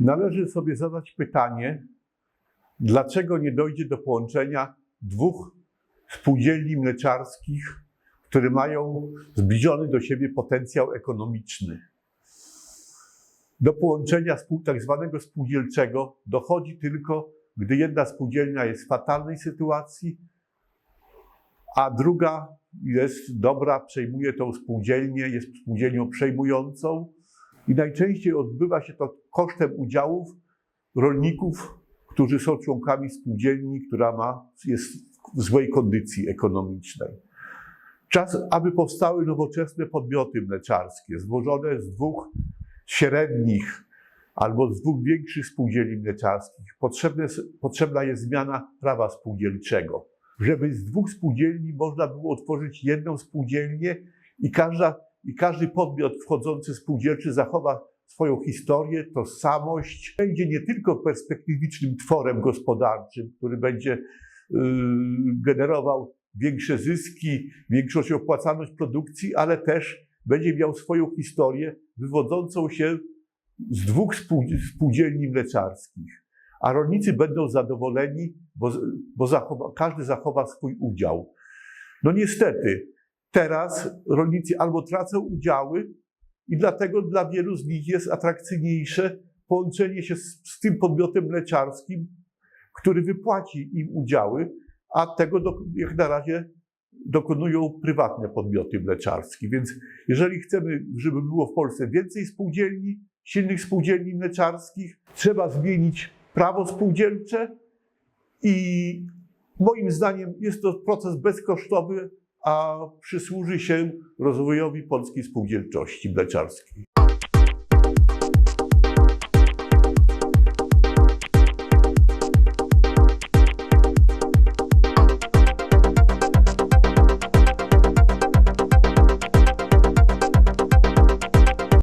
Należy sobie zadać pytanie, dlaczego nie dojdzie do połączenia dwóch spółdzielni mleczarskich, które mają zbliżony do siebie potencjał ekonomiczny. Do połączenia tak zwanego spółdzielczego dochodzi tylko, gdy jedna spółdzielnia jest w fatalnej sytuacji, a druga jest dobra, przejmuje tą spółdzielnię, jest spółdzielnią przejmującą i najczęściej odbywa się to kosztem udziałów rolników, którzy są członkami spółdzielni, która ma, jest w złej kondycji ekonomicznej. Czas, aby powstały nowoczesne podmioty mleczarskie, złożone z dwóch średnich albo z dwóch większych spółdzielni mleczarskich, potrzebne, potrzebna jest zmiana prawa spółdzielczego. Żeby z dwóch spółdzielni można było utworzyć jedną spółdzielnię i, każda, i każdy podmiot wchodzący spółdzielczy zachowa swoją historię, tożsamość, będzie nie tylko perspektywicznym tworem gospodarczym, który będzie yy, generował większe zyski, większą opłacalność produkcji, ale też będzie miał swoją historię wywodzącą się z dwóch spół, spółdzielni mleczarskich. A rolnicy będą zadowoleni, bo, bo zachowa, każdy zachowa swój udział. No niestety, teraz rolnicy albo tracą udziały i dlatego dla wielu z nich jest atrakcyjniejsze połączenie się z, z tym podmiotem mleczarskim, który wypłaci im udziały, a tego do, jak na razie dokonują prywatne podmioty mleczarskie. Więc jeżeli chcemy, żeby było w Polsce więcej spółdzielni, silnych spółdzielni mleczarskich, trzeba zmienić prawo spółdzielcze i moim zdaniem jest to proces bezkosztowy, a przysłuży się rozwojowi polskiej spółdzielczości mleczarskiej.